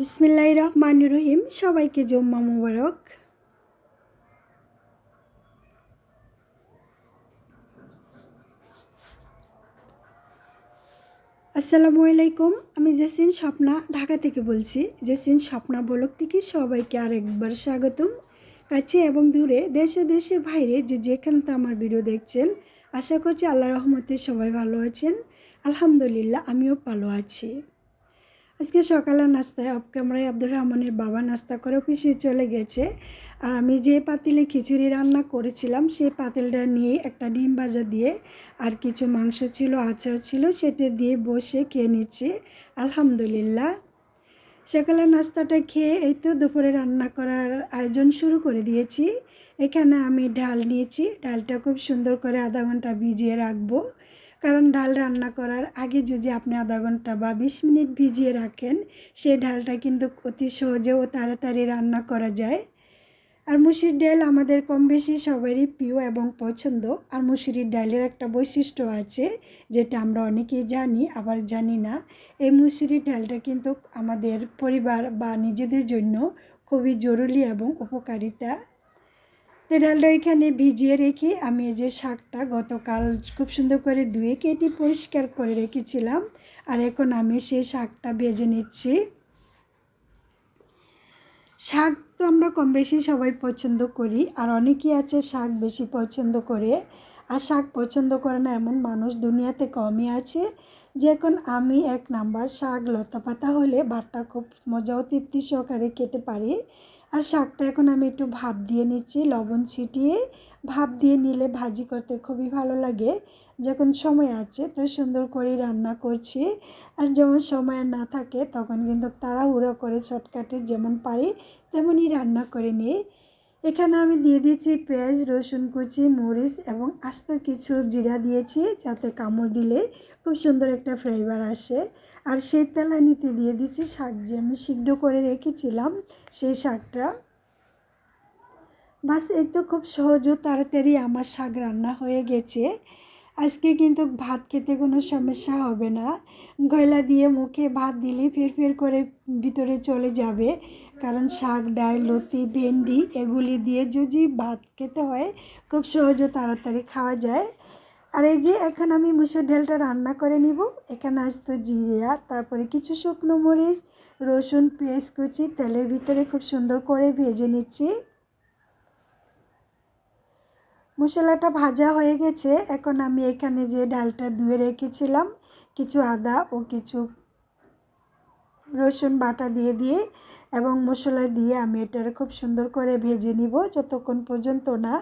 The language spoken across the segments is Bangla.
বিসমিল্লাহ রহমান রহিম। সবাইকে জম্মা মুবারক। আসসালামু আলাইকুম। আমি জেসিন স্বপ্না, ঢাকা থেকে বলছি। জেসিন স্বপ্না বলক থেকে সবাইকে আরেকবার স্বাগতম। কাছে এবং দূরে, দেশ ও দেশের বাইরে যে যেখানতে আমার ভিডিও দেখছেন, আশা করছি আল্লাহ রহমতে সবাই ভালো আছেন। আলহামদুলিল্লাহ, আমিও ভালো আছি। আজকে সকালের নাস্তায় অফ ক্যামেরায় আব্দুর রহমানের বাবা নাস্তা করে অফিসে চলে গেছে। আর আমি যে পাতিলে খিচুড়ি রান্না করেছিলাম, সেই পাতিলটা নিয়ে একটা ডিম ভাজা দিয়ে আর কিছু মাংস ছিল, আচার ছিল, সেটা দিয়ে বসে খেয়ে নিচ্ছি। আলহামদুলিল্লাহ। সকালের নাস্তাটা খেয়ে এই তো দুপুরে রান্না করার আয়োজন শুরু করে দিয়েছি। এখানে আমি ডাল নিয়েছি। ডালটা খুব সুন্দর করে আধা ঘণ্টা ভিজিয়ে রাখব। কারণ ডাল রান্না করার আগে যদি আপনি আধা ঘণ্টা বা বিশ মিনিট ভিজিয়ে রাখেন সেই ডালটা কিন্তু অতি সহজে ও তাড়াতাড়ি রান্না করা যায়। আর মুসুরির ডাল আমাদের কম বেশি সবারই প্রিয় এবং পছন্দ। আর মুসুরির ডালের একটা বৈশিষ্ট্য আছে, যেটা আমরা অনেকেই জানি, আবার জানি না। এই মুসুরির ডালটা কিন্তু আমাদের পরিবার বা নিজেদের জন্য খুবই জরুরি এবং উপকারিতা। তো ডালটা এখানে ভিজিয়ে রেখে আমি এই যে শাকটা গতকাল খুব সুন্দর করে ধুয়ে কেটে পরিষ্কার করে রেখেছিলাম। আর এখন আমি সেই শাকটা ভেজে নিচ্ছি। শাক তো আমরা কম বেশি সবাই পছন্দ করি, আর অনেকেই আছে শাক বেশি পছন্দ করে। আর শাক পছন্দ করে না এমন মানুষ দুনিয়াতে কমই আছে। যে এখন আমি এক নাম্বার শাক লতা পাতা হলে ভাতটা খুব মজা ও তৃপ্তি সহকারে খেতে পারি। আর শাকটা এখন আমি একটু ভাপ দিয়ে নিচ্ছি, লবণ ছিটিয়ে ভাপ দিয়ে নিলে ভাজি করতে খুবই ভালো লাগে। যখন সময় আছে তো সুন্দর করে রান্না করছি। আর যেমন সময় না থাকে তখন কিন্তু তাড়াহুড়ো করে ছটকাটে যেমন পারি তেমনই রান্না করে নিই। এখানে আমি দিয়ে দিয়েছি পেঁয়াজ, রসুন কুচি, মরিচ এবং আস্ত কিছু জিরা দিয়েছি যাতে কামড় দিলে খুব সুন্দর একটা ফ্লেভার আসে। আর সেই তেলানিতে দিয়ে দিয়েছি শাক যে আমি সিদ্ধ করে রেখেছিলাম সেই শাকটা। বাস, এই তো খুব সহজ তাড়াতাড়ি আমার শাক রান্না হয়ে গেছে। আজকে কিন্তু ভাত খেতে কোনো সমস্যা হবে না। গয়লা দিয়ে মুখে ভাত দিলে ফের ফের করে ভিতরে চলে যাবে। কারণ শাক, ডাল লতি ভেন্ডি এগুলি দিয়ে যদি ভাত খেতে হয়, খুব সহজ তাড়াতাড়ি খাওয়া যায়। আর এই যে এখন আমি মুসুর ডালটা রান্না করে নিব। এখানে আসতো জিরা, তারপরে কিছু শুকনো মরিচ, রসুন, পেঁয়াজ কুচি, তেলের ভিতরে খুব সুন্দর করে ভেজে নিচ্ছি। মশলাটা ভাজা হয়ে গেছে। এখন আমি এখানে যে ডালটা ধুয়ে রেখেছিলাম, কিছু আদা ও কিছু রসুন বাটা দিয়ে দিয়ে এবং মশলা দিয়ে আমি এটার খুব সুন্দর করে ভেজে নিব। যতক্ষণ পর্যন্ত না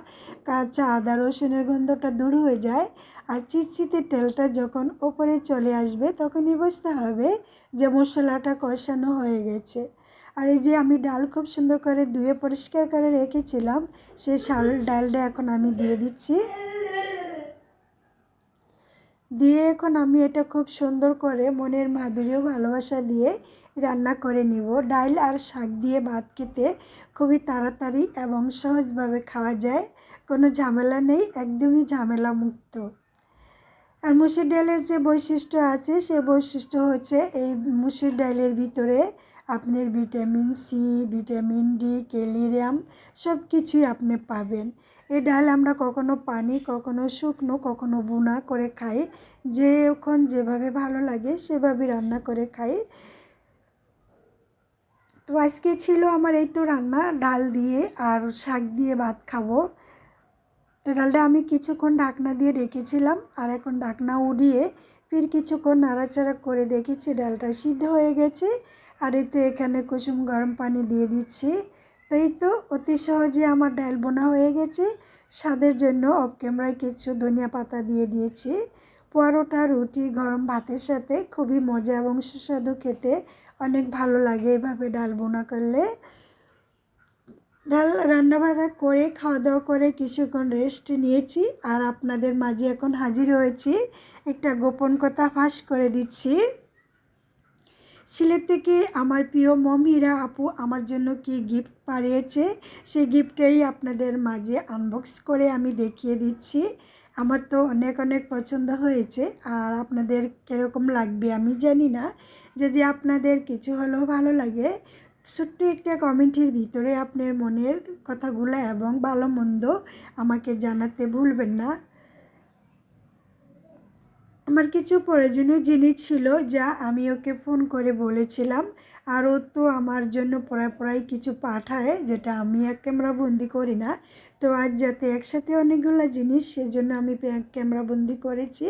কাঁচা আদা রসুনের গন্ধটা দূর হয়ে যায় আর চিটচিতে তেলটা যখন ওপরে চলে আসবে, তখনই বুঝতে হবে যে মশলাটা কষানো হয়ে গেছে। আর এই যে আমি ডাল খুব সুন্দর করে ধুয়ে পরিষ্কার করে রেখেছিলাম সেই শাল ডালটা এখন আমি দিয়ে দিচ্ছি। দিয়ে এখন আমি এটা খুব সুন্দর করে মনের মাধুরীয় ভালোবাসা দিয়ে রান্না করে নিব। ডাল আর শাক দিয়ে ভাত খেতে খুবই তাড়াতাড়ি এবং সহজভাবে খাওয়া যায়, কোনো ঝামেলা নেই, একদমই ঝামেলা মুক্ত। আর মুসুর ডালের যে বৈশিষ্ট্য আছে, সে বৈশিষ্ট্য হচ্ছে এই মুসুর ডালের ভিতরে আপনার ভিটামিন সি ভিটামিন ডি ক্যালিরিয়াম সব কিছুই আপনি পাবেন। এই ডাল আমরা কখনো পানি, কখনো শুকনো, কখনো বুনা করে খাই। যে যখন যেভাবে ভালো লাগে সেভাবে রান্না করে খাই। তো আজকে ছিল আমার এই তো রান্না, ডাল দিয়ে আর শাক দিয়ে ভাত খাব। তো ডালটা আমি কিছুক্ষণ ঢাকনা দিয়ে রেখেছিলাম আর এখন ঢাকনা উড়িয়ে ফির কিছুক্ষণ নাড়াচাড়া করে দেখেছি ডালটা সিদ্ধ হয়ে গেছে। আর এতে এখানে কুসুম গরম পানি দিয়ে দিচ্ছি। তাই তো অতি সহজে আমার ডাল বোনা হয়ে গেছে। স্বাদের জন্য অফ ক্যামেরায় কিছু ধনিয়া পাতা দিয়ে দিয়েছি। পরোটা, রুটি, গরম ভাতের সাথে খুবই মজা এবং সুস্বাদু খেতে অনেক ভালো লাগে এভাবে ডাল বোনা করলে। ডাল রান্নাবান্না করে খাওয়া দাওয়া করে কিছুক্ষণ রেস্ট নিয়েছি আর আপনাদের মাঝে এখন হাজির হয়েছি। একটা গোপন কথা ফাঁস করে দিচ্ছি। সিলেট থেকে আমার প্রিয় মমিরা আপু আমার জন্য কি গিফট পাঠিয়েছে সেই গিফটটাই আপনাদের মাঝে আনবক্স করে আমি দেখিয়ে দিচ্ছি। আমার তো অনেক অনেক পছন্দ হয়েছে। আর আপনাদের কীরকম লাগবে আমি জানি না। যদি আপনাদের কিছু হলেও ভালো লাগে, ছোট্ট একটা কমেন্টের ভিতরে আপনার মনের কথাগুলো এবং ভালো মন্দ আমাকে জানাতে ভুলবেন না। আমার কিছু প্রয়োজনীয় জিনিস ছিল যা আমি ওকে ফোন করে বলেছিলাম। আর ও তো আমার জন্য পড়ায় পড়ায় কিছু পাঠায়, যেটা আমি এক ক্যামেরা বন্দি করি না। তো আজ যাতে একসাথে অনেকগুলো জিনিস, সেজন্য আমি ক্যামেরা বন্দি করেছি।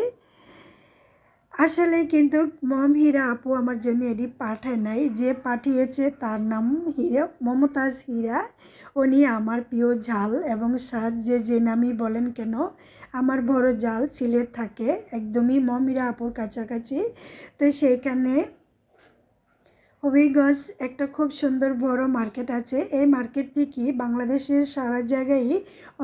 আসলে কিন্তু মম হীরা আপু আমার জন্য এটি পাঠায় নাই। যে পাঠিয়েছে তার নাম হীরা, মমতাজ হীরা। উনি আমার প্রিয় ঝাল এবং সাজ যে যে নামই বলেন কেন, আমার বড় জাল সিলেট থাকে। একদমই মম হীরা আপুর কাছাকাছি। তো সেইখানে হবিগঞ্জ একটা খুব সুন্দর বড় মার্কেট আছে। এই মার্কেট থেকে বাংলাদেশের সারা জায়গায়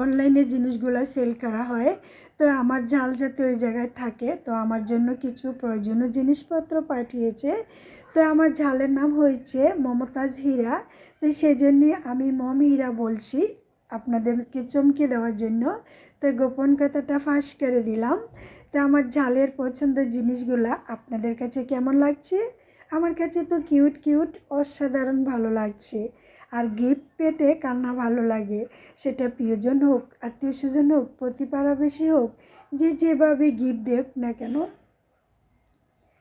অনলাইনে জিনিসগুলো সেল করা হয়। তো আমার ঝাল যাতে ওই জায়গায় থাকে। তো আমার জন্য কিছু প্রয়োজনীয় জিনিসপত্র পাঠিয়েছে। তো আমার ঝালের নাম হয়েছে মমতাজ হীরা। তো সেই জন্যই আমি মম হীরা বলছি আপনাদেরকে চমকে দেওয়ার জন্য। তো গোপন কথাটা ফাঁস করে দিলাম। তো আমার ঝালের পছন্দের জিনিসগুলো আপনাদের কাছে কেমন লাগছে? আমার কাছে তো কিউট কিউট, অসাধারণ ভালো লাগছে। আর গিফট পেতে কান্না ভালো লাগে। সেটা প্রিয়জন হোক আত্মীয় স্বজন হোক প্রতিপাড়াবেশি হোক, যে যেভাবে গিফট দেখ না কেন,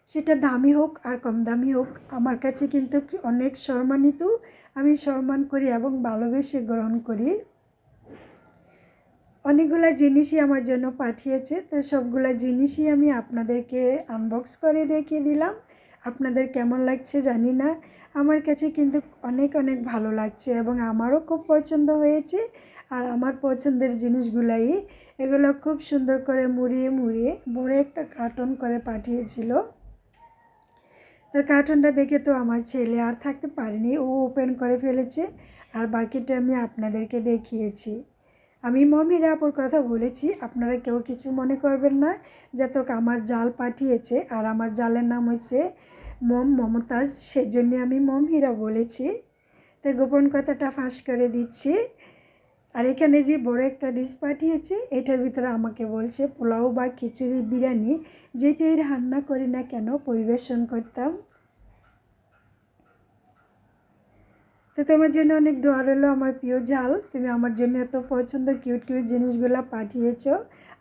সেটা দামি হোক আর কম দামি হোক, আমার কাছে কিন্তু অনেক সম্মানিত। আমি সম্মান করি এবং ভালোবেসে গ্রহণ করি। অনেকগুলো জিনিসই আমার জন্য পাঠিয়েছে, তো সবগুলো জিনিসই আমি আপনাদেরকে আনবক্স করে দেখিয়ে দিলাম। আপনাদের কেমন লাগছে জানি না। আমার কাছে কিন্তু অনেক অনেক ভালো লাগছে এবং আমারও খুব পছন্দ হয়েছে। আর আমার পছন্দের জিনিসগুলাই, এগুলো খুব সুন্দর করে মুড়িয়ে মুড়িয়ে বড় একটা কার্টন করে পাঠিয়েছিল। তো কার্টনটা দেখে তো আমার ছেলে আর থাকতে পারেনি, ও ওপেন করে ফেলেছে। আর বাকিটা আমি আপনাদেরকে দেখিয়েছি। আমি মমির আপুর কথা বলেছি, আপনারা কেউ কিছু মনে করবেন না। যাতে আমার জাল পাঠিয়েছে, আর আমার জালের নাম হচ্ছে মম মমতাজ, সেজন্য আমি মম হীরা বলেছি। তো গোপন কথাটা ফাঁস করে দিচ্ছি। আর এখানে যে বড় একটা ডিশ পাঠিয়েছে, এটার ভিতরে আমাকে বলছে, পোলাও বা খিচুড়ি, বিরিয়ানি, যেটাই রান্না করি না কেন, পরিবেশন করতাম। তো তোমার জন্য অনেক দোয়া রইল আমার প্রিয় ঝাল তুমি আমার জন্য এত পছন্দ কিউট কিউট জিনিসগুলো পাঠিয়েছ।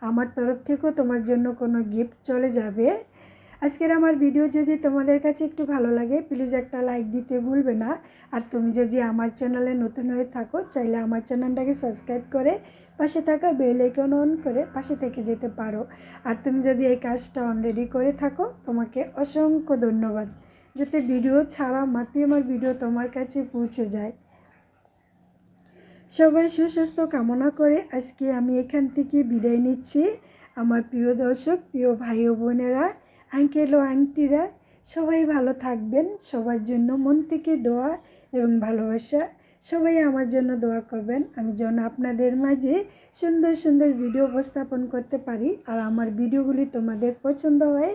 আমার তরফ থেকেও তোমার জন্য কোনো গিফট চলে যাবে। আজকের আমার ভিডিও যদি তোমাদের কাছে একটু ভালো লাগে প্লিজ একটা লাইক দিতে ভুলবে না। আর তুমি যদি আমার চ্যানেলে নতুন হয়ে থাকো, চাইলে আমার চ্যানেলটাকে সাবস্ক্রাইব করে পাশে থাকা বেল আইকন অন করে পাশে থেকে যেতে পারো। আর তুমি যদি এই কাজটা অলরেডি করে থাকো, তোমাকে অসংখ্য ধন্যবাদ। যাতে ভিডিও ছাড়া মাত্রই আমার ভিডিও তোমার কাছে পৌঁছে যায়। সবাই সুস্বাস্থ্য কামনা করে আজকে আমি এখান থেকে বিদায় নিচ্ছি। আমার প্রিয় দর্শক, প্রিয় ভাই ও বোনেরা আঙ্কেল ও আংটিরা সবাই ভালো থাকবেন, সবার জন্য মন থেকে দোয়া এবং ভালোবাসা। সবাই আমার জন্য দোয়া করবেন। আমি যেন আপনাদের মাঝে সুন্দর সুন্দর ভিডিও উপস্থাপন করতে পারি আর আমার ভিডিওগুলি তোমাদের পছন্দ হয়